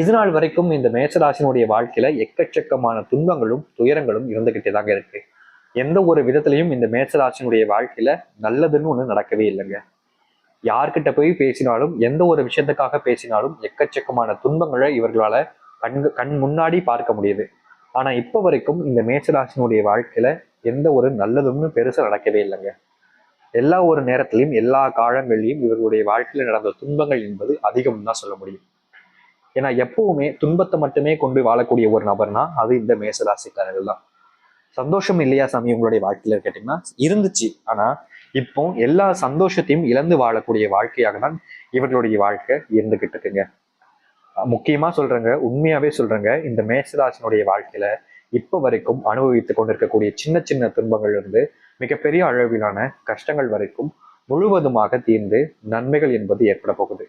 இது நாள் வரைக்கும் இந்த மேசராசினுடைய வாழ்க்கையில எக்கச்சக்கமான துன்பங்களும் துயரங்களும் இருந்துகிட்டே தாங்க இருக்கு. எந்த ஒரு விதத்திலையும் இந்த மேசராசினுடைய வாழ்க்கையில நல்லதுன்னு ஒண்ணு நடக்கவே இல்லைங்க. யார்கிட்ட போய் பேசினாலும் எந்த ஒரு விஷயத்துக்காக பேசினாலும் எக்கச்சக்கமான துன்பங்களை இவர்களால கண் கண் முன்னாடி பார்க்க முடியுது. ஆனா இப்போ வரைக்கும் இந்த மேசராசினுடைய வாழ்க்கையில எந்த ஒரு நல்லதும்னு பெருசா நடக்கவே இல்லைங்க. எல்லா ஒரு நேரத்திலையும் எல்லா காலங்களிலும் இவர்களுடைய வாழ்க்கையில நடந்த துன்பங்கள் என்பது அதிகம் தான் சொல்ல முடியும். ஏன்னா எப்பவுமே துன்பத்தை மட்டுமே கொண்டு வாழக்கூடிய ஒரு நபர்னா அது இந்த மேசராசிக்காரர்கள் தான். சந்தோஷம் இல்லையா சாமி உங்களுடைய வாழ்க்கையில கேட்டீங்கன்னா? இருந்துச்சு. ஆனா இப்போ எல்லா சந்தோஷத்தையும் இழந்து வாழக்கூடிய வாழ்க்கையாக தான் இவர்களுடைய வாழ்க்கை இருந்துகிட்டு இருக்குங்க. முக்கியமா சொல்றேங்க உண்மையாவே சொல்றேங்க இந்த மேசராசினுடைய வாழ்க்கையில இப்ப வரைக்கும் அனுபவித்து கொண்டிருக்கக்கூடிய சின்ன சின்ன துன்பங்கள் இருந்து மிகப்பெரிய அளவிலான கஷ்டங்கள் வரைக்கும் முழுவதுமாக தீர்ந்து நன்மைகள் என்பது ஏற்பட போகுது.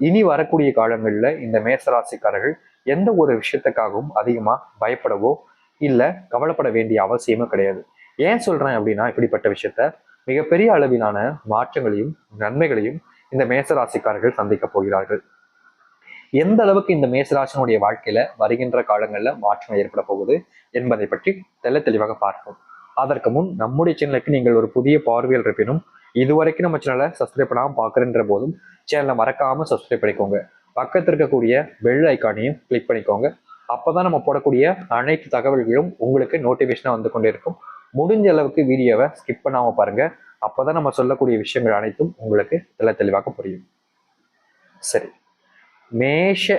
இனி வரக்கூடிய காலங்களில் இந்த மேசராசிக்காரர்கள் எந்த ஒரு விஷயத்துக்காகவும் அதிகமா பயப்படவோ இல்ல கவலைப்பட வேண்டிய அவசியமும் கிடையாது. ஏன் சொல்றேன் அப்படின்னா இப்படிப்பட்ட விஷயத்த மிகப்பெரிய அளவிலான மாற்றங்களையும் நன்மைகளையும் இந்த மேசராசிக்காரர்கள் சந்திக்க போகிறார்கள். எந்த அளவுக்கு இந்த மேசராசினுடைய வாழ்க்கையில வருகின்ற காலங்களில் மாற்றம் ஏற்பட போகுது என்பதை பற்றி தெல்ல தெளிவாக பார்ப்போம். அதற்கு முன் நம்முடைய சேனலுக்கு நீங்கள் ஒரு புதிய பார்வையில் இருப்பினும் இதுவரைக்கும் நம்ம சேனலை சப்ஸ்கிரைப் பண்ணாமல் பார்க்குறன்ற போதும் சேனலை மறக்காமல் சப்ஸ்கிரைப் பண்ணிக்கோங்க. பக்கத்தில் இருக்கக்கூடிய பெல் ஐக்கானையும் கிளிக் பண்ணிக்கோங்க. அப்பதான் நம்ம போடக்கூடிய அனைத்து தகவல்களும் உங்களுக்கு நோட்டிஃபிகேஷனாக வந்து கொண்டே இருக்கும். முடிஞ்ச அளவுக்கு வீடியோவை ஸ்கிப் பண்ணாமல் பாருங்கள் அப்போ தான் நம்ம சொல்லக்கூடிய விஷயங்கள் அனைத்தும் உங்களுக்கு தெல தெளிவாக புரியும். சரி. மேஷ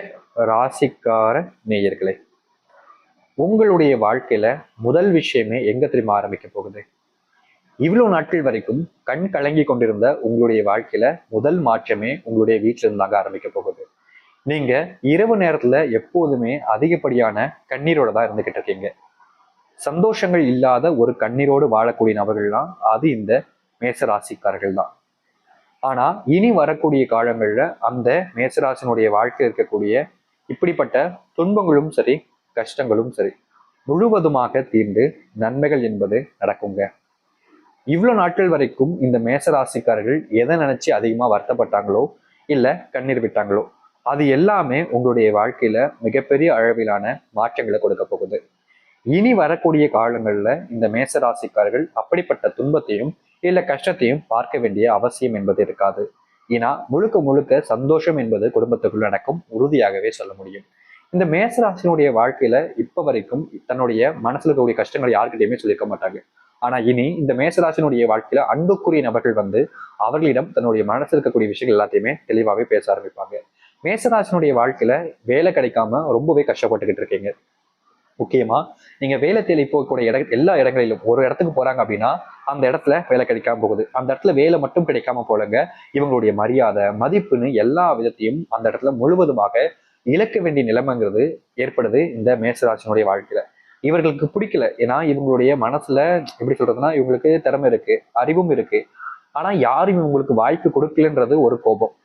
ராசிக்கார நேயர்களே உங்களுடைய வாழ்க்கையில முதல் விஷயமே எங்க திரும்ப ஆரம்பிக்க போகுது? இவ்வளவு நாட்கள் வரைக்கும் கண் கலங்கி கொண்டிருந்த உங்களுடைய வாழ்க்கையில முதல் மாற்றமே உங்களுடைய வீட்டில இருந்தாங்க ஆரம்பிக்க போகுது. நீங்க இரவு நேரத்துல எப்போதுமே அதிகப்படியான கண்ணீரோட தான் இருந்துகிட்டு இருக்கீங்க. சந்தோஷங்கள் இல்லாத ஒரு கண்ணீரோடு வாழக்கூடிய நபர்கள்லாம் அது இந்த மேசராசிக்காரர்கள் தான். ஆனா இனி வரக்கூடிய காலங்கள்ல அந்த மேசராசினுடைய வாழ்க்கை இருக்கக்கூடிய இப்படிப்பட்ட துன்பங்களும் சரி கஷ்டங்களும் சரி முழுவதுமாக தீர்ந்து நன்மைகள் என்பது நடக்குங்க. இவ்வளவு நாட்கள் வரைக்கும் இந்த மேசராசிக்காரர்கள் எதை நினைச்சு அதிகமா வருத்தப்பட்டாங்களோ இல்ல கண்ணீர் விட்டாங்களோ அது எல்லாமே உங்களுடைய வாழ்க்கையில மிகப்பெரிய அளவிலான மாற்றங்களை கொடுக்க போகுது. இனி வரக்கூடிய காலங்களில் இந்த மேசராசிக்காரர்கள் அப்படிப்பட்ட துன்பத்தையும் இல்லை கஷ்டத்தையும் பார்க்க வேண்டிய அவசியம் என்பது இருக்காது. ஏன்னா முழுக்க முழுக்க சந்தோஷம் என்பது குடும்பத்துக்குள் நடக்கும் உறுதியாகவே சொல்ல முடியும். இந்த மேசராசினுடைய வாழ்க்கையில இப்ப வரைக்கும் தன்னுடைய மனசுல இருக்கக்கூடிய கஷ்டங்களை யாருக்கிட்டையுமே சொல்லியிருக்க மாட்டாங்க. ஆனா இனி இந்த மேசராசினுடைய வாழ்க்கையில அன்புக்குரிய நபர்கள் வந்து அவர்களிடம் தன்னுடைய மனசில் இருக்கக்கூடிய விஷயங்கள் எல்லாத்தையுமே தெளிவாகவே பேச ஆரம்பிப்பாங்க. மேசராசினுடைய வாழ்க்கையில வேலை கிடைக்காம ரொம்பவே கஷ்டப்பட்டுக்கிட்டு இருக்கீங்க. முக்கியமா நீங்க வேலை தேடி போகக்கூடிய இட எல்லா இடங்களிலும் ஒரு இடத்துக்கு போறாங்க அப்படின்னா அந்த இடத்துல வேலை கிடைக்காம போகுது. அந்த இடத்துல வேலை மட்டும் கிடைக்காம போலங்க இவங்களுடைய மரியாதை மதிப்புன்னு எல்லா விதத்தையும் அந்த இடத்துல முழுவதுமாக இழக்க வேண்டிய நிலைமைங்கிறது ஏற்படுது இந்த மேசராசினுடைய வாழ்க்கையில. இவர்களுக்கு பிடிக்கல. ஏன்னா இவங்களுடைய மனசுல எப்படி சொல்றதுன்னா இவங்களுக்கு திறமை இருக்கு அறிவும் இருக்கு. ஆனா யாரும் இவங்களுக்கு வாய்ப்பு கொடுக்கலன்றது ஒரு கோபம்.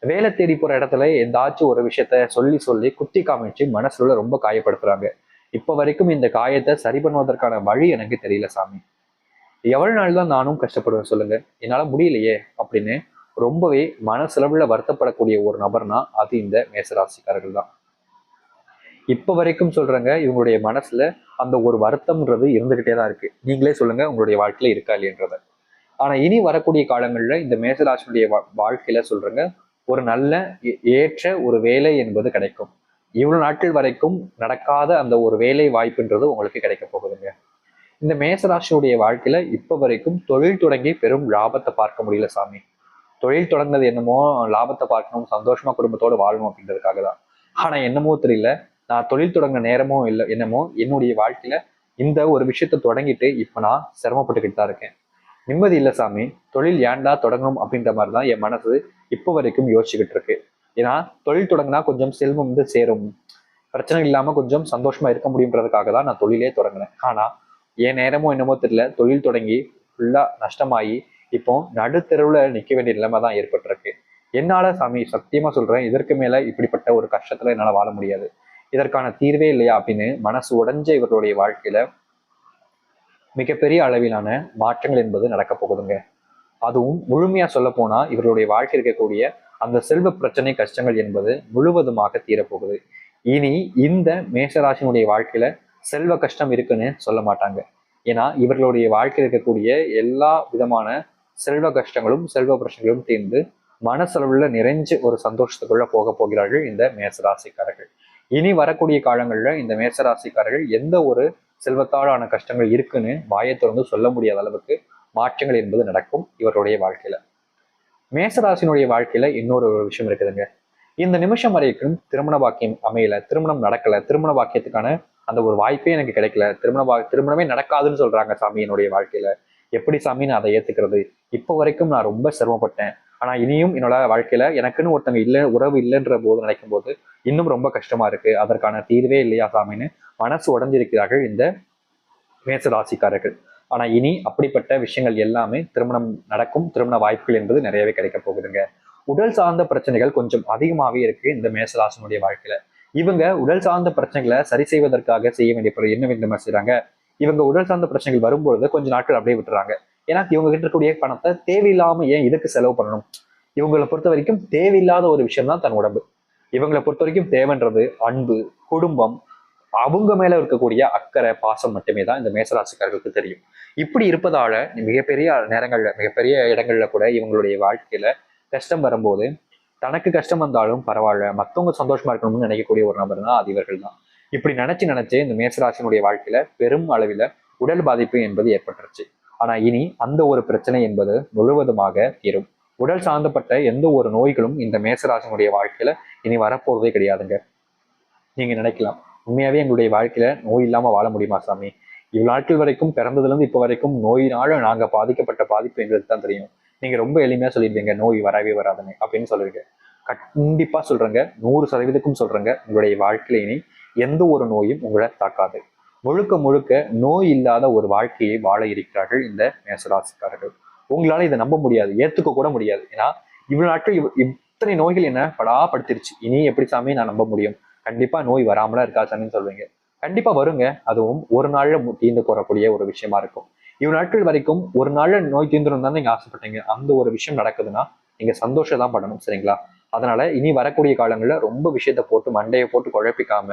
வேலை தேடி போற இடத்துல ஏதாச்சும் ஒரு விஷயத்த சொல்லி சொல்லி குத்தி காமிச்சு மனசுல ரொம்ப காயப்படுத்துறாங்க. இப்ப வரைக்கும் இந்த காயத்தை சரி பண்ணுவதற்கான வழி எனக்கு தெரியல சாமி. எவ்வளவு நாள் தான் நானும் கஷ்டப்படுவேன் சொல்லுங்க. என்னால முடியலையே அப்படின்னு ரொம்பவே மனசளவுல வருத்தப்படக்கூடிய ஒரு நபர்னா அது இந்த மேசராசிக்காரர்கள் தான். இப்போ வரைக்கும் சொல்கிறேங்க இவங்களுடைய மனசில் அந்த ஒரு வருத்தம்ன்றது இருந்துகிட்டே தான் இருக்குது நீங்களே சொல்லுங்கள் உங்களுடைய வாழ்க்கையில் இருக்கா இல்லைன்றத ஆனால் இனி வரக்கூடிய காலங்களில் இந்த மேசராசினுடைய வா- வாழ்க்கையில ஒரு நல்ல ஏ- ஏற்ற ஒரு வேலை என்பது கிடைக்கும். இவ்வளோ நாட்கள் வரைக்கும் நடக்காத அந்த ஒரு வேலை வாய்ப்புன்றது உங்களுக்கு கிடைக்க போகுதுங்க. இந்த மேசராசியுடைய வாழ்க்கையில இப்போ வரைக்கும் தொழில் தொடங்கி பெரும் லாபத்தை பார்க்க முடியல சாமி. தொழில் தொடங்கினது என்னமோ லாபத்தை பார்க்கணும் சந்தோஷமா குடும்பத்தோடு வாழணும் அப்படின்றதுக்காக தான். ஆனா என்னமோ தெரியல நான் தொழில் தொடங்க நேரமோ இல்லை என்னமோ என்னுடைய வாழ்க்கையில இந்த ஒரு விஷயத்த தொடங்கிட்டு இப்போ நான் சிரமப்பட்டுக்கிட்டு தான் இருக்கேன். நிம்மதி இல்லை சாமி தொழில் ஏன்டா தொடங்கணும் அப்படின்ற மாதிரி தான் என் மனசு இப்போ வரைக்கும் யோசிச்சுக்கிட்டு இருக்கு. ஏன்னா தொழில் தொடங்கினா கொஞ்சம் செல்வம் வந்து சேரும். பிரச்சனை இல்லாம கொஞ்சம் சந்தோஷமா இருக்க முடியுன்றதுக்காக தான் நான் தொழிலே தொடங்கினேன். ஆனா என் நேரமோ என்னமோ தெரியல. தொழில் தொடங்கி ஃபுல்லா நஷ்டமாயி இப்போ நடுத்தெருவுல நிக்க வேண்டிய நிலைமை தான் ஏற்பட்டிருக்கு. என்னால சாமி சத்தியமா சொல்றேன் இதற்கு மேல இப்படிப்பட்ட ஒரு கஷ்டத்துல என்னால வாழ முடியாது. இதற்கான தீர்வே இல்லையா அப்படின்னு மனசு உடைஞ்ச இவர்களுடைய வாழ்க்கையில மிகப்பெரிய அளவிலான மாற்றங்கள் என்பது நடக்க போகுதுங்க. அதுவும் முழுமையா சொல்ல போனா இவர்களுடைய வாழ்க்கை இருக்கக்கூடிய அந்த செல்வ பிரச்சனை கஷ்டங்கள் என்பது முழுவதுமாக தீரப்போகுது. இனி இந்த மேஷராசினுடைய வாழ்க்கையில செல்வ கஷ்டம் இருக்குன்னு சொல்ல மாட்டாங்க. ஏன்னா இவர்களுடைய வாழ்க்கையில் இருக்கக்கூடிய எல்லா விதமான செல்வ கஷ்டங்களும் செல்வ பிரச்சனைகளும் தீர்ந்து மனசளவுல நிறைஞ்சு ஒரு சந்தோஷத்துக்குள்ள போக போகிறார்கள் இந்த மேசராசிக்காரர்கள் இனி வரக்கூடிய காலங்களில் இந்த மேசராசிக்காரர்கள் எந்த ஒரு செல்வத்தாலான கஷ்டங்கள் இருக்குன்னு வாயை திறந்து சொல்ல முடியாத அளவுக்கு மாற்றங்கள் என்பது நடக்கும் இவருடைய வாழ்க்கையில. மேசராசினுடைய வாழ்க்கையில இன்னொரு ஒரு விஷயம் இருக்குதுங்க. இந்த நிமிஷம் வரைக்கும் திருமண வாக்கியம் அமையல திருமணம் நடக்கல திருமண வாக்கியத்துக்கான அந்த ஒரு வாய்ப்பே எனக்கு கிடைக்கல திருமண வா திருமணமே நடக்காதுன்னு சொல்றாங்க சாமி என்னுடைய வாழ்க்கையில. எப்படி சாமி நான் அதை ஏத்துக்கிறது? இப்போ வரைக்கும் நான் ரொம்ப சிரமப்பட்டேன். ஆனா இனியும் என்னோட வாழ்க்கையில எனக்குன்னு ஒருத்தங்க இல்லை உறவு இல்லைன்ற போது நினைக்கும் போது இன்னும் ரொம்ப கஷ்டமா இருக்கு. அதற்கான தீர்வே இல்லையா சாமின்னு மனசு உடஞ்சிருக்கிறார்கள் இந்த மேசராசிக்காரர்கள். ஆனா இனி அப்படிப்பட்ட விஷயங்கள் எல்லாமே திருமணம் நடக்கும். திருமண வாய்ப்புகள் என்பது நிறையவே கிடைக்க போகுதுங்க. உடல் சார்ந்த பிரச்சனைகள் கொஞ்சம் அதிகமாகவே இருக்கு இந்த மேசராசனுடைய வாழ்க்கையில. இவங்க உடல் சார்ந்த பிரச்சனைகளை சரி செய்வதற்காக செய்ய வேண்டிய என்ன வேண்டும் செய்யறாங்க இவங்க உடல் சார்ந்த பிரச்சனைகள் வரும்பொழுது கொஞ்சம் நாட்கள் அப்படியே விட்டுறாங்க. ஏன்னா இவங்க கிட்ட இருக்கக்கூடிய பணத்தை தேவையில்லாம ஏன் இதுக்கு செலவு பண்ணணும்? இவங்களை பொறுத்த வரைக்கும் தேவையில்லாத ஒரு விஷயம் தான் தன் உடம்பு. இவங்களை பொறுத்த வரைக்கும் தேவைன்றது அன்பு குடும்பம். அவங்க மேல இருக்கக்கூடிய அக்கறை பாசம் மட்டுமே தான் இந்த மேசராசிக்காரர்களுக்கு தெரியும். இப்படி இருப்பதால மிகப்பெரிய நேரங்கள்ல மிகப்பெரிய இடங்கள்ல கூட இவங்களுடைய வாழ்க்கையில கஷ்டம் வரும்போது தனக்கு கஷ்டம் வந்தாலும் பரவாயில்ல மற்றவங்க சந்தோஷமா இருக்கணும்னு நினைக்கக்கூடிய ஒரு நபர் தான் அது இவர்கள் தான். இப்படி நினைச்சு நினைச்சு இந்த மேசராசினுடைய வாழ்க்கையில பெரும் அளவில் உடல் பாதிப்பு என்பது ஏற்பட்டுருச்சு. ஆனா இனி அந்த ஒரு பிரச்சனை என்பது முழுவதுமாக தீரும். உடல் சார்ந்தப்பட்ட எந்த ஒரு நோய்களும் இந்த மேசராசனுடைய வாழ்க்கையில இனி வரப்போறதே கிடையாதுங்க. நீங்க நினைக்கலாம். உண்மையாவே எங்களுடைய வாழ்க்கையில நோய் இல்லாம வாழ முடியுமா சாமி? இவ்வளவு நாட்கள் வரைக்கும் பிறந்ததுல இருந்து இப்ப வரைக்கும் நோயினால நாங்க பாதிக்கப்பட்ட பாதிப்பு எங்களுக்கு தான் தெரியும். நீங்க ரொம்ப எளிமையா சொல்லிடுவீங்க நோய் வரவே வராதுன்னு அப்படின்னு சொல்றீங்க கண்டிப்பா சொல்றேங்க. நூறு சதவீதக்கும் சொல்றேங்க. உங்களுடைய வாழ்க்கையில இனி எந்த ஒரு நோயும் உங்களை தாக்காது. முழுக்க முழுக்க நோய் இல்லாத ஒரு வாழ்க்கையை வாழ இருக்கிறார்கள் இந்த மேசராசிக்காரர்கள். உங்களால இதை நம்ப முடியாது ஏத்துக்க கூட முடியாது. ஏன்னா இவ்வளவு நாட்கள் இத்தனை நோய்கள் என்ன படாப்படுத்திருச்சு. இனி எப்படி சாமி நான் நம்ப முடியும்? கண்டிப்பா நோய் வராமலா இருக்கா சாமின்னு சொல்லுவீங்க. கண்டிப்பா வருங்க. அதுவும் ஒரு நாள்ல தீர்ந்து போறக்கூடிய ஒரு விஷயமா இருக்கும். இவ்வளவு நாட்கள் வரைக்கும் ஒரு நாள்ல நோய் தீர்ந்துடும் தான் நீங்க ஆசைப்பட்டீங்க. அந்த ஒரு விஷயம் நடக்குதுன்னா நீங்க சந்தோஷம் தான் படணும் சரிங்களா? அதனால இனி வரக்கூடிய காலங்களில் ரொம்ப விஷயத்த போட்டு மண்டையை போட்டு குழப்பிக்காம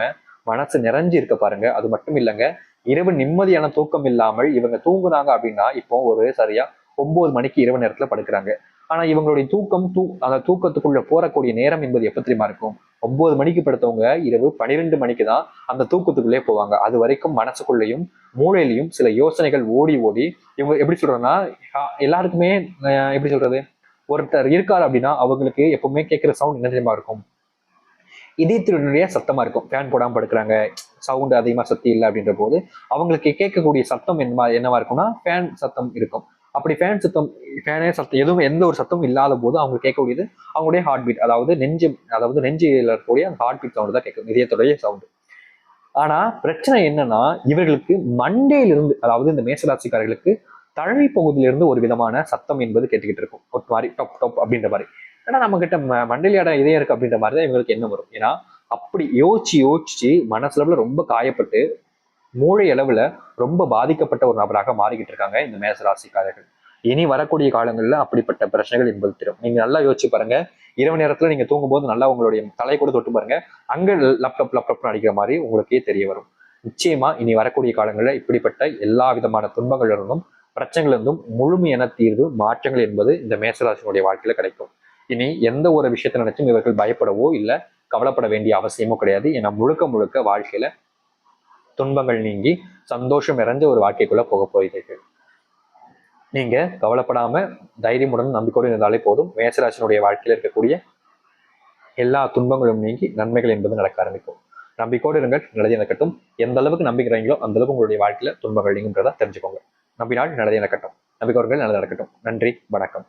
மனசு நிறைஞ்சு இருக்க பாருங்க. அது மட்டும் இல்லைங்க. இரவு நிம்மதியான தூக்கம் இல்லாமல் இவங்க தூங்குனாங்க அப்படின்னா இப்போ ஒரு சரியா ஒன்பது மணிக்கு இரவு நேரத்துல படுக்கிறாங்க. ஆனா இவங்களுடைய தூக்கம் தூ அந்த தூக்கத்துக்குள்ள போறக்கூடிய நேரம் என்பது எப்ப தெரியுமா இருக்கும்? ஒன்பது மணிக்கு படுத்தவங்க இரவு பனிரெண்டு மணிக்கு தான் அந்த தூக்கத்துக்குள்ளே போவாங்க. அது வரைக்கும் மனசுக்குள்ளேயும் மூளையிலையும் சில யோசனைகள் ஓடி ஓடி இவங்க எப்படி சொல்றதுன்னா எல்லாருக்குமே எப்படி சொல்றது? ஒருத்தர் இருக்காரு அப்படின்னா அவங்களுக்கு எப்பவுமே கேட்கிற சவுண்ட் என்ன தெரியுமா இருக்கும்? இதயத்தினுடைய சத்தமாக இருக்கும். ஃபேன் போடாமல் படுக்கிறாங்க. சவுண்டு அதிகமாக சக்தி இல்லை அப்படின்ற போது அவங்களுக்கு கேட்கக்கூடிய சத்தம் என்ன என்னவா இருக்கும்னா ஃபேன் சத்தம் இருக்கும். அப்படி ஃபேன் சத்தம் ஃபேனே சத்தம் எதுவும் எந்த ஒரு சத்தமும் இல்லாத போது அவங்க கேட்கக்கூடியது அவங்களுடைய ஹார்ட் பீட் அதாவது நெஞ்சு அதாவது நெஞ்சில் இருக்கக்கூடிய அந்த ஹார்ட் பீட் சவுண்ட் தான் கேட்கும். இதயத்துடைய சவுண்டு ஆனா பிரச்சனை என்னன்னா இவர்களுக்கு மண்டேலிருந்து அதாவது இந்த மேசராசிக்காரர்களுக்கு தழை பகுதியிலிருந்து ஒரு விதமான சத்தம் என்பது கேட்டுக்கிட்டு இருக்கும். ஒரு மாதிரி டொப் டொப் அப்படின்ற மாதிரி. ஏன்னா நம்ம கிட்ட மண்டலியாட இதே இருக்கு அப்படின்ற மாதிரி தான் இவங்களுக்கு என்ன வரும். ஏன்னா அப்படி யோசிச்சு யோசிச்சு மனசுல ரொம்ப காயப்பட்டு மூளை அளவுல ரொம்ப பாதிக்கப்பட்ட ஒரு நபராக மாறிக்கிட்டு இருக்காங்க இந்த மேசராசிக்காரர்கள் இனி வரக்கூடிய காலங்களில் அப்படிப்பட்ட பிரச்சனைகள் என்பது தெரியும் நீங்க நல்லா யோசிச்சு பாருங்க. இரவு நேரத்துல நீங்க தூங்கும்போது நல்லா உங்களுடைய தலை கூட தொட்டு பாருங்க. அங்க லேப்டாப் லேப்டாப் அடிக்கிற மாதிரி உங்களுக்கே தெரிய வரும். நிச்சயமா இனி வரக்கூடிய காலங்களில் இப்படிப்பட்ட எல்லா விதமான துன்பங்கள் இருந்தும் பிரச்சனைகள் இருந்தும் முழுமையான தீர்வு மாற்றங்கள் என்பது இந்த மேசராசினுடைய வாழ்க்கையில கிடைக்கும். இனி எந்த ஒரு விஷயத்தை நினைச்சும் இவர்கள் பயப்படவோ இல்லை கவலைப்பட வேண்டிய அவசியமோ கிடையாது. ஏன்னா முழுக்க முழுக்க வாழ்க்கையில துன்பங்கள் நீங்கி சந்தோஷம் இறஞ்ச ஒரு வாழ்க்கைக்குள்ள போக போகிறீர்கள். நீங்க கவலைப்படாம தைரியமுடன் நம்பிக்கையோடு இருந்தாலே போதும். மேசராசனுடைய வாழ்க்கையில் இருக்கக்கூடிய எல்லா துன்பங்களும் நீங்கி நன்மைகள் என்பது நடக்க ஆரம்பிக்கும். நம்பிக்கையோடு இருங்கள் நல்லது நடக்கட்டும். எந்த அளவுக்கு நம்பிக்கிறீங்களோ அந்த அளவுக்கு உங்களுடைய வாழ்க்கையில துன்பங்கள் நீங்கன்றதா தெரிஞ்சுக்கோங்க. நம்பினால் நல்லது நடக்கட்டும். நம்பிக்கை நல்லது நடக்கட்டும். நன்றி வணக்கம்.